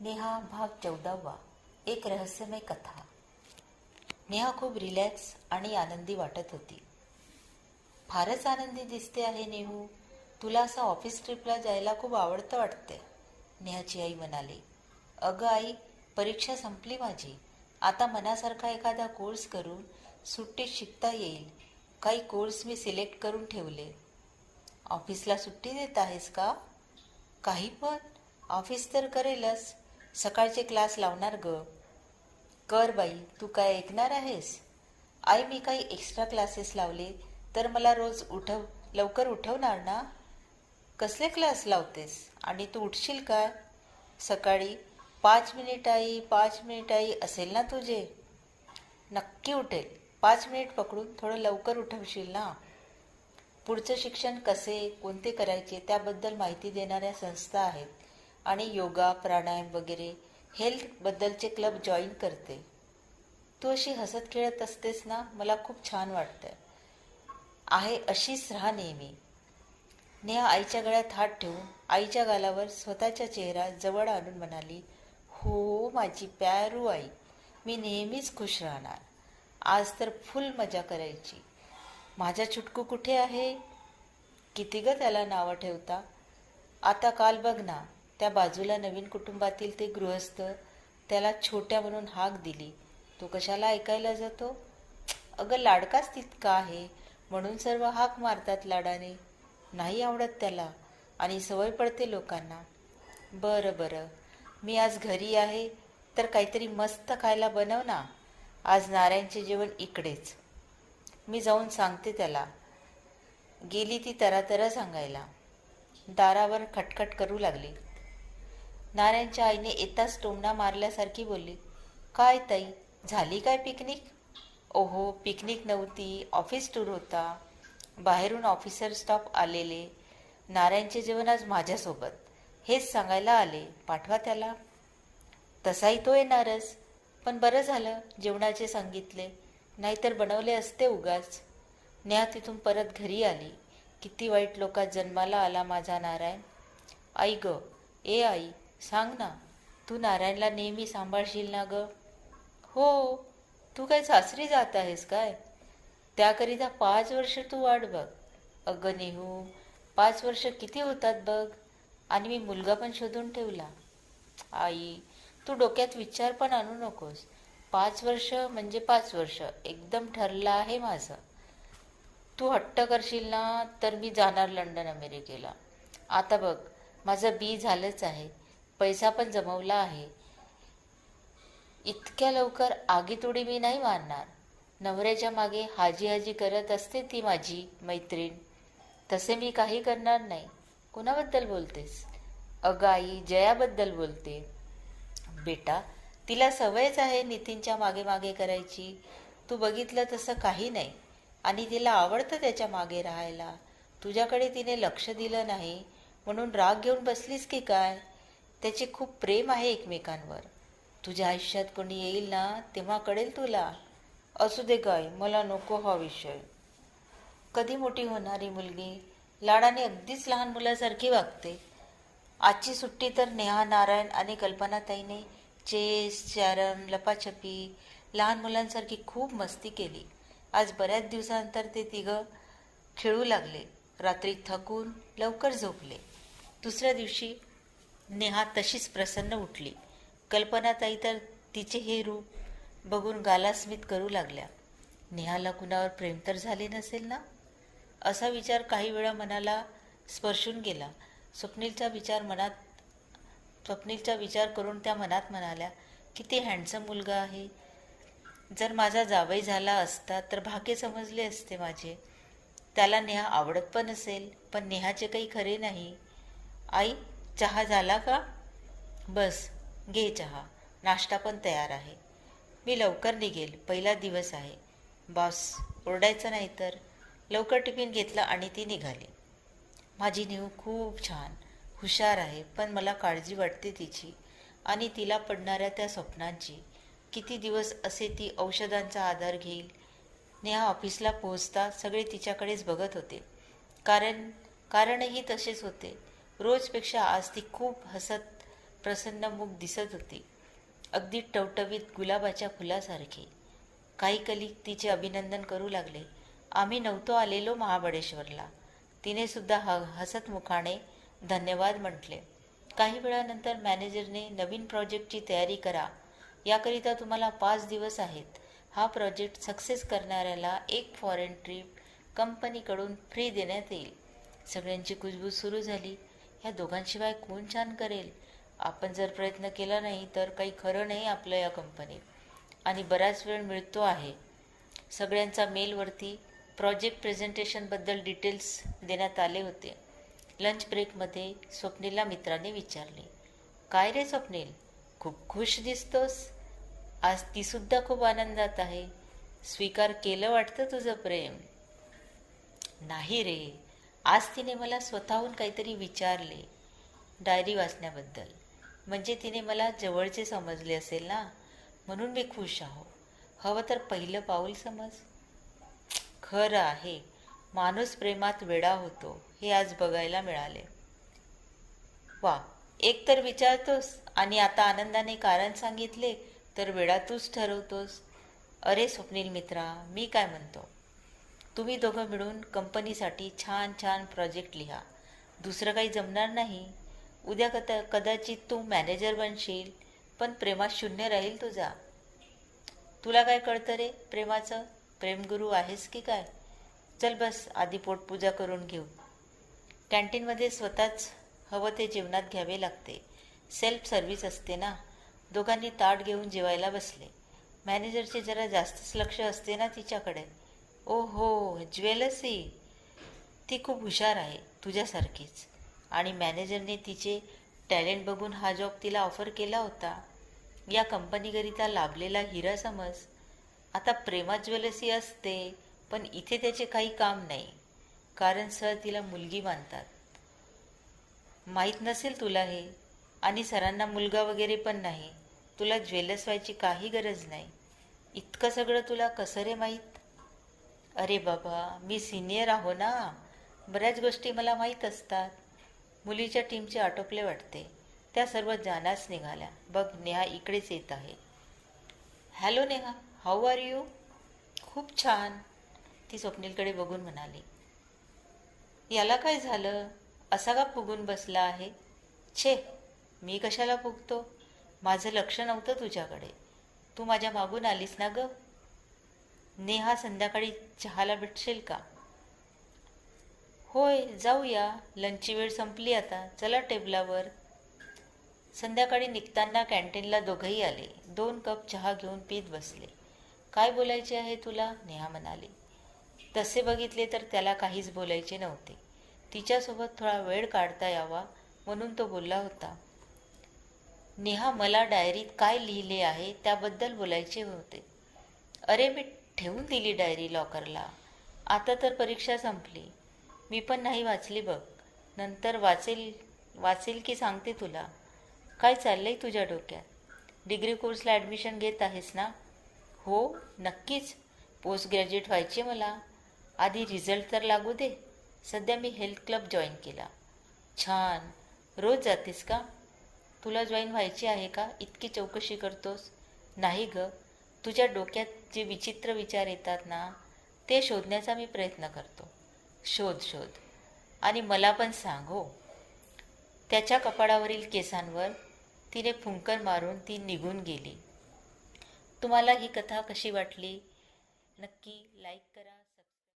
नेहा भाग चौदावा. एक रहस्यमय कथा. नेहा खूप रिलॅक्स आणि आनंदी वाटत होती. फारच आनंदी दिसते आहे नेहू. तुला असं ऑफिस ट्रिपला जायला खूप आवडतं वाटते नेहाची आई म्हणाली. अगं आई परीक्षा संपली माझी. आता मनासारखा एखादा कोर्स करून सुट्टीत शिकता येईल. काही कोर्स मी सिलेक्ट करून ठेवले. ऑफिसला सुट्टी देत आहेस का? काही पण. ऑफिस तर करेलच. सकाळचे क्लास लावणार ग. कर बाई तू काय ऐकणार आहेस? आई मी काही एक्स्ट्रा क्लासेस लावले तर मला रोज उठव लवकर उठवणार ना? कसले क्लास लावतेस? आणि तू उठशील का? सकाळी पाच मिनिट आई पाच मिनिट आई असेल ना तुझे? नक्की उठेल. पाच मिनिट पकडून थोडं लवकर उठवशील ना? पुढचं शिक्षण कसे कोणते करायचे त्याबद्दल माहिती देणाऱ्या संस्था आहेत. आणि योगा प्राणायाम वगैरे हेल्थबद्दलचे क्लब जॉईन करते. तू अशी हसत खेळत असतेस ना मला खूप छान वाटतं आहे अशीच राहा नेहमी नेहा आईच्या गळ्यात हात ठेवून आईच्या गालावर स्वतःचा चेहरा जवळ आणून म्हणाली हो माझी प्यारू आई मी नेहमीच खुश राहणार. आज तर फुल मजा करायची. माझा छुटकू कुठे आहे? किती ग त्याला नावं ठेवता? आता काल बघ ना त्या बाजूला नवीन कुटुंबातील ते गृहस्थ त्याला छोट्या म्हणून हाक दिली. तो कशाला ऐकायला जातो? अगं लाडकाच तितका आहे म्हणून सर्व हाक मारतात लाडाने. नाही आवडत त्याला आणि सवय पडते लोकांना. बरं बरं. मी आज घरी आहे तर काहीतरी मस्त खायला बनव ना. आज नारायणचे जेवण इकडेच. मी जाऊन सांगते त्याला. गेली ती तरातरा सांगायला. दारावर खटखट करू लागली. नारायणच्या आईने येताच टोमणा मारल्यासारखी बोलली काय ताई झाली काय पिकनिक? ओहो पिकनिक नव्हती ऑफिस टूर होता. बाहेरून ऑफिसर स्टॉप आलेले. नारायणचे जेवण आज माझ्यासोबत. हेच सांगायला आले. पाठवा त्याला. तसाही तो येणारच. पण बरं झालं जेवणाचे सांगितले. नाहीतर बनवले असते उगाच. नेहा तिथून परत घरी आली. किती वाईट लोकात जन्माला आला माझा नारायण. आई ग ए आई सांग ना तू नारायणला नेहमी सांभाळशील ना ग? हो तू काय सासरी जात आहेस काय? त्याकरिता पाच वर्ष तू वाट बघ. अगं नेहू पाच वर्ष किती होतात बघ? आणि मी मुलगा पण शोधून ठेवला. आई तू डोक्यात विचार पण आणू नकोस. पाच वर्ष म्हणजे पाच वर्ष एकदम ठरलं आहे माझं. तू हट्ट करशील ना तर मी जाणार लंडन अमेरिकेला. आता बघ माझं बी झालंच आहे. पैसा पण जमवला आहे. इतक्या लवकर आगीतोडी मी नाही मारणार. नवऱ्याच्या मागे हाजी हाजी करत असते ती माझी मैत्रीण. तसे मी काही करणार नाही. कुणाबद्दल बोलतेस? अगं आई जयाबद्दल बोलते. बेटा तिला सवयच आहे नितीनच्या मागे मागे करायची. तू बघितलं तसं काही नाही. आणि तिला आवडतं त्याच्यामागे राहायला. तुझ्याकडे तिने लक्ष दिलं नाही. म्हणून राग घेऊन बसलीस की काय? त्याचे खूप प्रेम आहे एकमेकांवर. तुझ्या आयुष्यात कोणी येईल ना तेव्हा कळेल तुला. असू दे गाय मला नको हा विषय. कधी मोठी होणारी मुलगी लाडाने अगदीच लहान मुलासारखी वागते. आजची सुट्टी तर नेहा नारायण आणि कल्पनाताईने चेस चॅरम लपाछपी लहान मुलांसारखी खूप मस्ती केली. आज बऱ्याच दिवसानंतर ते तिघं खेळू लागले. रात्री थकून लवकर झोपले. दुसऱ्या दिवशी नेहा तशीच प्रसन्न उठली. कल्पनाताई तर तिचे हे रूप बघून गालास्मित करू लागल्या. नेहाला कुणावर प्रेम तर झाले नसेल ना? असा विचार काही वेळा मनाला स्पर्शून गेला. स्वप्नीलचा विचार मनात स्वप्नीलचा विचार करून त्या मनात म्हणाल्या किती हँडसम मुलगा आहे. जर माझा जावई झाला असता तर भाके समजले असते माझे. त्याला नेहा आवडत पण असेल पण नेहाचे काही खरे नाही. आई चहा झाला का? बस घे चहा. नाश्ता पण तयार आहे. मी लवकर निघेल. पहिला दिवस आहे. बॉस ओरडायचं नाही तर? लवकर टिफिन घेतला आणि ती निघाली. माझी नेहू खूप छान. हुशार आहे पण मला काळजी वाटते तिची आणि तिला पडणाऱ्या त्या स्वप्नांची. किती दिवस असे ती औषधांचा आधार घेईल? नेहा ऑफिसला पोहोचता सगळे तिच्याकडेच बघत होते. कारण कारणही तसेच होते. रोजपेक्षा आज ती खूप हसत प्रसन्नमुख दिसत होती. अगदी टवटवीत गुलाबाच्या फुलासारखे. काही कलिक तिचे अभिनंदन करू लागले. आम्ही नव्हतो आलेलो महाबळेश्वरला. तिने सुद्धा ह हसत मुखाने धन्यवाद म्हटले. काही वेळानंतर मॅनेजरने नवीन प्रोजेक्टची तयारी करा. याकरिता तुम्हाला पाच दिवस आहेत. हा प्रोजेक्ट सक्सेस करणाऱ्याला एक फॉरेन ट्रीप कंपनीकडून फ्री देण्यात येईल. सगळ्यांची कुजबूज सुरू झाली. ह्या दोघांशिवाय कोण छान करेल? आपण जर प्रयत्न केला नाही तर काही खरं नाही आपलं या कंपनीत आणि बराच वेळ मिळतो आहे. सगळ्यांचा मेलवरती प्रोजेक्ट प्रेझेंटेशनबद्दल डिटेल्स देण्यात आले होते. लंच ब्रेकमध्ये स्वप्नीला मित्राने विचारले काय रे स्वप्नील? खूप खुश दिसतोस? आज तीसुद्धा खूप आनंदात आहे. स्वीकार केलं वाटतं तुझं प्रेम? नाही रे. आज तिने मला स्वतःहून काहीतरी विचारले डायरी वाचण्याबद्दल. म्हणजे तिने मला जवळचे समजले असेल ना? म्हणून मी खुश आहो. हवं तर पहिलं पाऊल समज. खरं आहे माणूस प्रेमात वेडा होतो हे आज बघायला मिळाले. वा एक तर विचारतोस आणि आता आनंदाने कारण सांगितले तर वेडा तूच ठरवतोस. अरे स्वप्नील मित्रा मी काय म्हणतो? तुम्ही दोघं मिळून कंपनीसाठी छान छान प्रोजेक्ट लिहा. दुसरं काही जमणार नाही. उद्या कद कदाचित तू मॅनेजर बनशील पण प्रेमात शून्य राहील तुझा. तुला काय कळतं रे प्रेमाचं? प्रेमगुरू आहेस की काय? चल बस आधी पोटपूजा करून घेऊ. कॅन्टीनमध्ये स्वतःच हवं ते जेवणात घ्यावे लागते. सेल्फ सर्व्हिस असते ना. दोघांनी ताट घेऊन जेवायला बसले. मॅनेजरचे जरा जास्तच लक्ष असते ना तिच्याकडे. ओ हो ज्वेलसी. ती खूप हुशार आहे तुझ्यासारखीच. आणि मॅनेजरने तिचे टॅलेंट बघून हा जॉब तिला ऑफर केला होता. या कंपनीकरिता लाभलेला हिरा समज. आता प्रेमात ज्वेलसी असते पण इथे त्याचे काही काम नाही. कारण सर तिला मुलगी मानतात. माहीत नसेल तुला हे? आणि सरांना मुलगा वगैरे पण नाही. तुला ज्वेलर्स व्हायची काही गरज नाही. इतकं सगळं तुला कसं रे माहीत? अरे बाबा मी सिनियर आहो ना. बऱ्याच गोष्टी मला माहीत असतात. मुलीच्या टीमचे आटोपले वाटते. त्या सर्व जाण्यास निघाल्या. बघ नेहा इकडेच येत आहे. Hello Neha. How are you खूप छान. ती स्वप्नीलकडे बघून म्हणाली. याला काय झालं? असा का फुगून बसला आहे? छे मी कशाला फुगतो? माझं लक्ष नव्हतं तुझ्याकडे. तू माझ्या मागून आलीस ना गं? नेहा संध्याकाळी चहाला भेटशील का? होय जाऊया. लंचची वेळ संपली आता. चला टेबलावर. संध्याकाळी निघताना कॅन्टीनला दोघंही आले. दोन कप चहा घेऊन पीत बसले. काय बोलायचे आहे तुला? नेहा म्हणाली. तसे बघितले तर त्याला काहीच बोलायचे नव्हते. तिच्यासोबत थोडा वेळ काढता यावा म्हणून तो बोलला होता. नेहा मला डायरीत काय लिहिले आहे त्याबद्दल बोलायचे होते. अरे मी ठेवून दिली डायरी लॉकरला आता तर परीक्षा संपली. मी पण नाही वाचली बघ. नंतर वाचेल वाचेल की सांगते तुला. काय चाललंय तुझ्या डोक्यात? डिग्री कोर्सला ॲडमिशन घेत आहेस ना? हो नक्कीच. पोस्ट ग्रॅज्युएट व्हायचे मला. आधी रिझल्ट तर लागू दे. सध्या मी हेल्थ क्लब जॉईन केला. छान. रोज जातेस का? तुला जॉईन व्हायची आहे का? इतकी चौकशी करतोस? नाही ग. तुझ्या डोक्यात जे विचित्र विचार येतात ना ते शोधण्याचा मी प्रयत्न करतो. शोध शोध. आणि मला पण सांग हो. त्याच्या कपाळावरील केसांवर तिने फुंकर मारून ती निघून गेली. तुम्हाला ही कथा कशी वाटली? नक्की लाईक करा.